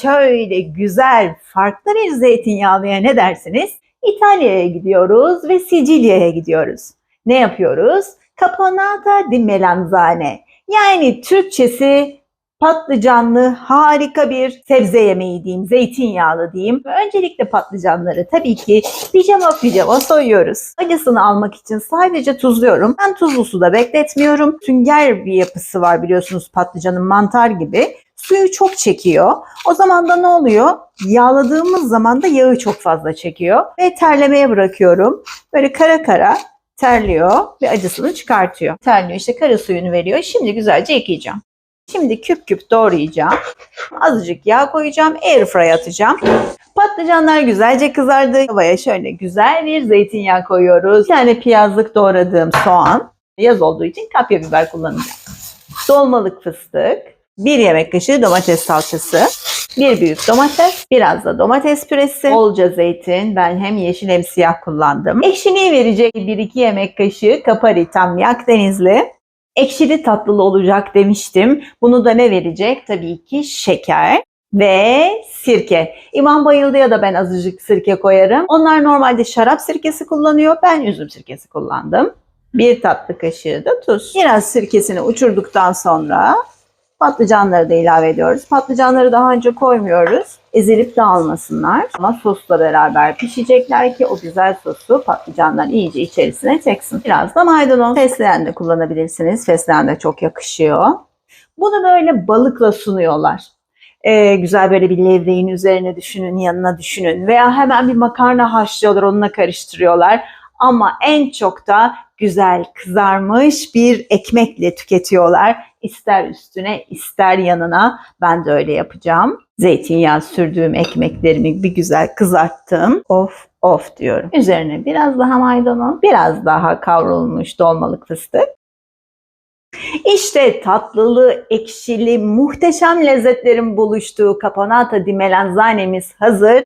şöyle güzel farklı bir zeytinyağlıya ne dersiniz? İtalya'ya gidiyoruz ve Sicilya'ya gidiyoruz. Ne yapıyoruz? Caponata di melanzane. Yani Türkçesi patlıcanlı harika bir sebze yemeği diyeyim, zeytinyağlı diyeyim. Öncelikle patlıcanları tabii ki pijama pijama soyuyoruz. Acısını almak için sadece tuzluyorum. Ben tuzlu suda bekletmiyorum. Sünger bir yapısı var biliyorsunuz patlıcanın mantar gibi. Suyu çok çekiyor. O zaman da ne oluyor? Yağladığımız zaman da yağı çok fazla çekiyor. Ve terlemeye bırakıyorum. Böyle kara kara terliyor ve acısını çıkartıyor. Terliyor işte kara suyunu veriyor. Şimdi güzelce yıkayacağım. Şimdi küp küp doğrayacağım. Azıcık yağ koyacağım. Airfryer'a atacağım. Patlıcanlar güzelce kızardı. Havaya şöyle güzel bir zeytinyağı koyuyoruz. Bir tane piyazlık doğradığım soğan. Yaz olduğu için kapya biber kullanacağım. Dolmalık fıstık. Bir yemek kaşığı domates salçası. Bir büyük domates, biraz da domates püresi, bolca zeytin. Ben hem yeşil hem siyah kullandım. Ekşiliği verecek 1-2 yemek kaşığı kapari tam Akdenizli. Ekşili tatlılı olacak demiştim. Bunu da ne verecek? Tabii ki şeker ve sirke. İmam Bayıldı'ya da ben azıcık sirke koyarım. Onlar normalde şarap sirkesi kullanıyor. Ben üzüm sirkesi kullandım. Bir tatlı kaşığı da tuz. Biraz sirkesini uçurduktan sonra patlıcanları da ilave ediyoruz. Patlıcanları daha önce koymuyoruz. Ezilip dağılmasınlar. Ama sosla beraber pişecekler ki o güzel sosu patlıcanlar iyice içerisine çeksin. Biraz da maydanoz. Fesleğen de kullanabilirsiniz. Fesleğen de çok yakışıyor. Bunu böyle balıkla sunuyorlar. Ee, güzel böyle bir levreğin üzerine düşünün, yanına düşünün. Veya hemen bir makarna haşlıyorlar, onunla karıştırıyorlar. Ama en çok da güzel kızarmış bir ekmekle tüketiyorlar. İster üstüne ister yanına. Ben de öyle yapacağım. Zeytinyağı sürdüğüm ekmeklerimi bir güzel kızarttım. Of of diyorum. Üzerine biraz daha maydanoz, biraz daha kavrulmuş dolmalık fıstık. İşte tatlılı, ekşili, muhteşem lezzetlerin buluştuğu Caponata di Melanzane'miz hazır.